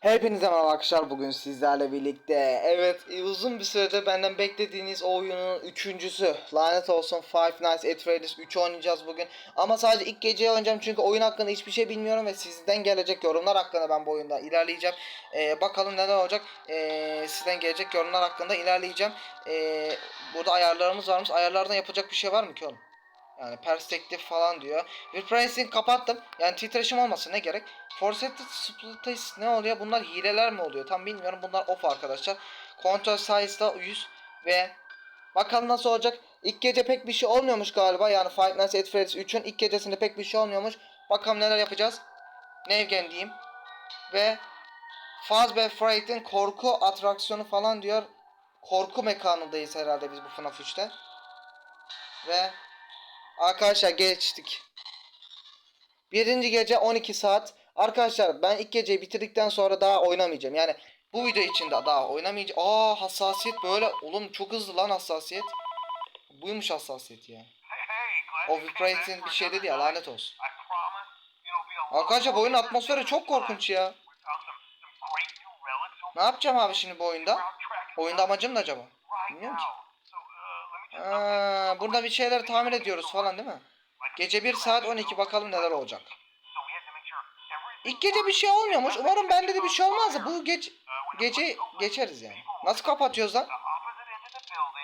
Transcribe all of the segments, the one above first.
Hepinize merhaba arkadaşlar bugün sizlerle birlikte. Evet uzun bir süredir benden beklediğiniz o oyunun üçüncüsü Lanet olsun Five Nights at Freddy's 3 oynayacağız bugün. Ama sadece ilk geceyi oynayacağım çünkü oyun hakkında hiçbir şey bilmiyorum Ve sizden gelecek yorumlar hakkında ben bu oyunda ilerleyeceğim. Ee, Bakalım neler olacak. Ee, Sizden gelecek yorumlar hakkında ilerleyeceğim. Ee, Burada ayarlarımız varmış. Ayarlardan yapacak bir şey var mı ki oğlum? Yani perspektif falan diyor. Repricing kapattım. Yani titreşim olmasın ne gerek? Forced Splitters ne oluyor? Bunlar hileler mi oluyor? Tam bilmiyorum. Bunlar off arkadaşlar. Control size'da 100 ve bakalım nasıl olacak. İlk gece pek bir şey olmuyormuş galiba. Yani Five Nights at Freddy's 3'ün ilk gecesinde pek bir şey olmuyormuş. Bakalım neler yapacağız. Nevgen diyeyim. Ve Fazbear Fright'in korku atraksiyonu falan diyor. Korku mekanındayız herhalde biz bu FNAF 3'te. Ve Arkadaşlar geçtik. Birinci gece 12 saat. Arkadaşlar ben ilk geceyi bitirdikten sonra daha oynamayacağım. Yani bu video için de daha oynamayacağım. Aa hassasiyet böyle. Oğlum çok hızlı lan hassasiyet. Buymuş hassasiyet ya. O bir şey dedi ya lanet olsun. Arkadaşlar bu oyunun atmosferi çok korkunç ya. Ne yapacağım abi şimdi bu oyunda? Oyunda amacım ne acaba? Bilmiyorum ki. Aa, burada bir şeyler tamir ediyoruz falan değil mi? Gece 1 saat 12 bakalım neler olacak. İlk gece bir şey olmuyormuş. Umarım bende de bir şey olmaz da bu geç gece geçeriz yani. Nasıl kapatıyoruz lan?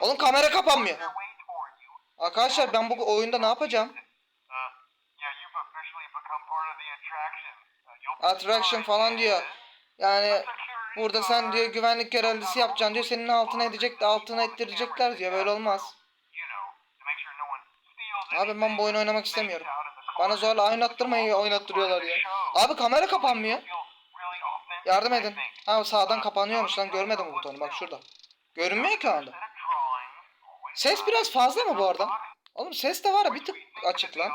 Oğlum kamera kapanmıyor. Arkadaşlar ben bu oyunda ne yapacağım? Attraction falan diyor. Yani burada sen diyor güvenlik görevlisi yapacaksın diyor. Senin altına edecek de altına ettirecekler diyor. Böyle olmaz. Abi ben bu oyunu oynamak istemiyorum. Bana zorla oynattırmayı oynattırıyorlar ya. Abi kamera kapanmıyor. Yardım edin. Ha sağdan kapanıyormuş lan görmedim bu butonu bak şurada. Görünmüyor ki anda. Ses biraz fazla mı bu arada? Oğlum ses de var bir tık açık lan.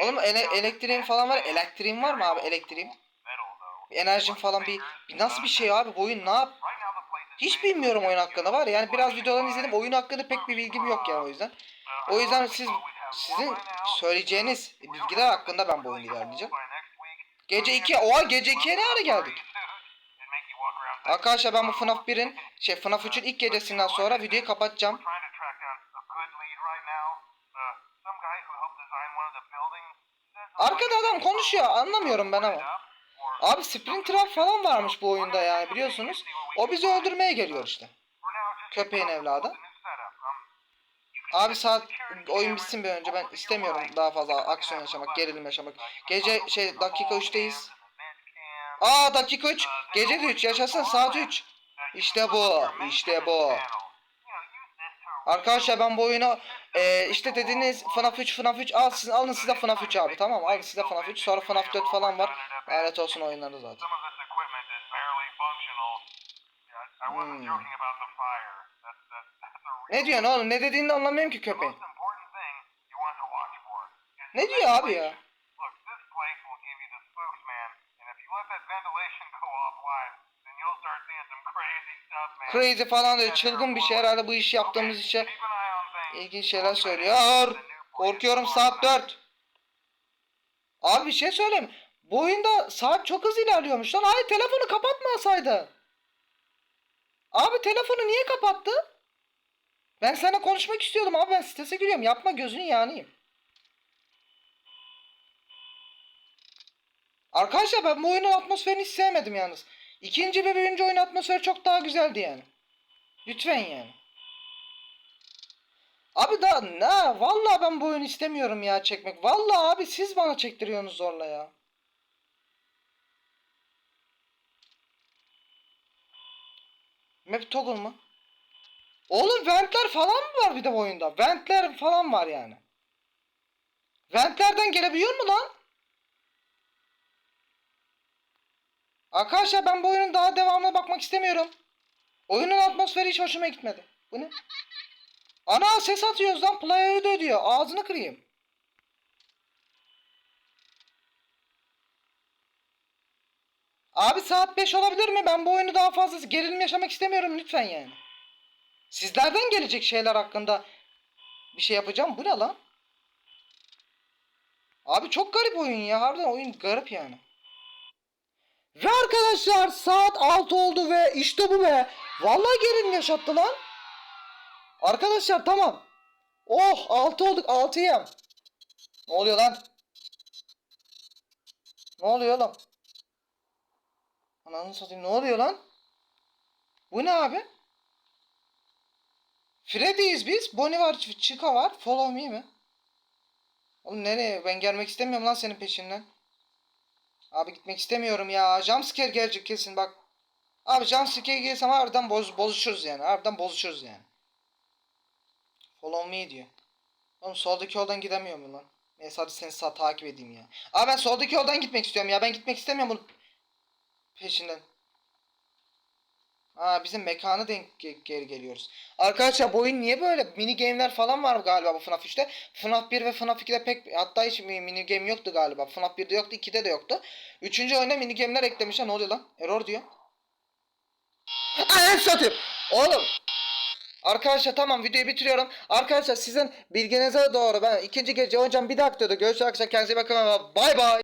Oğlum ele elektriğin falan var. Elektriğin var mı abi elektriğin? Bir enerjin falan bir, bir nasıl bir şey abi bu oyun ne yap? Hiç bilmiyorum oyun hakkında var ya. Yani biraz videolarını izledim. Oyun hakkında pek bir bilgim yok yani o yüzden. O yüzden siz sizin söyleyeceğiniz bilgiler hakkında ben bu oyunu ilerleyeceğim. Gece 2. Oha gece 2'ye ne ara geldik? Arkadaşlar ben bu FNAF 1'in şey FNAF 3'ün ilk gecesinden sonra videoyu kapatacağım. Arkada adam konuşuyor anlamıyorum ben ama. Abi Springtrap falan varmış bu oyunda yani biliyorsunuz. O bizi öldürmeye geliyor işte. Köpeğin evladı. Abi saat oyun bitsin bir önce ben istemiyorum daha fazla aksiyon yaşamak, gerilim yaşamak. Gece şey dakika 3'teyiz. Aa dakika 3. Gece de 3 yaşasın saat 3. İşte bu. işte bu. Arkadaşlar ben bu oyunu e, işte dediğiniz FNAF 3 FNAF 3 al alın size FNAF 3 abi tamam mı? alın size FNAF 3 sonra FNAF 4 falan var. Lanet olsun oyunları zaten. Hmm. Ne diyorsun oğlum? Ne dediğini de anlamıyorum ki köpeğin. Ne diyor abi ya? Crazy falan diyor. Çılgın bir şey herhalde bu işi yaptığımız işe ilginç şeyler söylüyor. Korkuyorum saat 4. Abi bir şey söyleyeyim. Bu oyunda saat çok hızlı ilerliyormuş lan. Hayır telefonu kapatmasaydı. Abi telefonu niye kapattı? Ben seninle konuşmak istiyordum abi ben sitese giriyorum. Yapma gözünü yanayım. Arkadaşlar ben bu oyunun atmosferini hiç sevmedim yalnız. İkinci ve birinci oyun atmosferi çok daha güzeldi yani. Lütfen yani. Abi daha ne? Vallahi ben bu oyunu istemiyorum ya çekmek. Vallahi abi siz bana çektiriyorsunuz zorla ya. Map toggle mı? Oğlum ventler falan mı var bir de bu oyunda? Ventler falan var yani. Ventlerden gelebiliyor mu lan? Arkadaşlar ben bu oyunun daha devamına bakmak istemiyorum. Oyunun atmosferi hiç hoşuma gitmedi. Bu ne? Ana ses atıyoruz lan. Player'ı da ödüyor. Ağzını kırayım. Abi saat 5 olabilir mi? Ben bu oyunu daha fazla gerilim yaşamak istemiyorum lütfen yani. Sizlerden gelecek şeyler hakkında bir şey yapacağım. Bu ne lan? Abi çok garip oyun ya. Harbiden oyun garip yani. Ve arkadaşlar saat 6 oldu ve işte bu be. Vallahi gerilim yaşattı lan. Arkadaşlar tamam. Oh 6 olduk 6'yım. Ne oluyor lan? Ne oluyor lan? Ananı satayım ne oluyor lan? Bu ne abi? Freddy'yiz biz. Bonnie var, Ch- Chica var. Follow me mi? Oğlum nereye? Ben gelmek istemiyorum lan senin peşinden. Abi gitmek istemiyorum ya. Jumpscare gelecek kesin bak. Abi jumpscare gelsem harbiden boz, bozuşuruz yani. Harbiden bozuşuruz yani. Follow me diyor. Oğlum soldaki yoldan gidemiyorum lan. Neyse hadi seni sağ takip edeyim ya. Abi ben soldaki yoldan gitmek istiyorum ya. Ben gitmek istemiyorum bunun peşinden. Aa bizim mekana denk ge- geri geliyoruz. Arkadaşlar bu oyun niye böyle? Mini game'ler falan var galiba bu FNAF 3'te. FNAF 1 ve FNAF 2'de pek hatta hiç mi- mini game yoktu galiba. FNAF 1'de yoktu, 2'de de yoktu. Üçüncü oyuna mini game'ler eklemişler. Ne oluyor lan? Error diyor. Ananı satayım. Oğlum. Arkadaşlar tamam videoyu bitiriyorum. Arkadaşlar sizin bilginize doğru ben ikinci gece hocam bir dakika diyordu. Görüşürüz arkadaşlar kendinize bakın. Bay bay.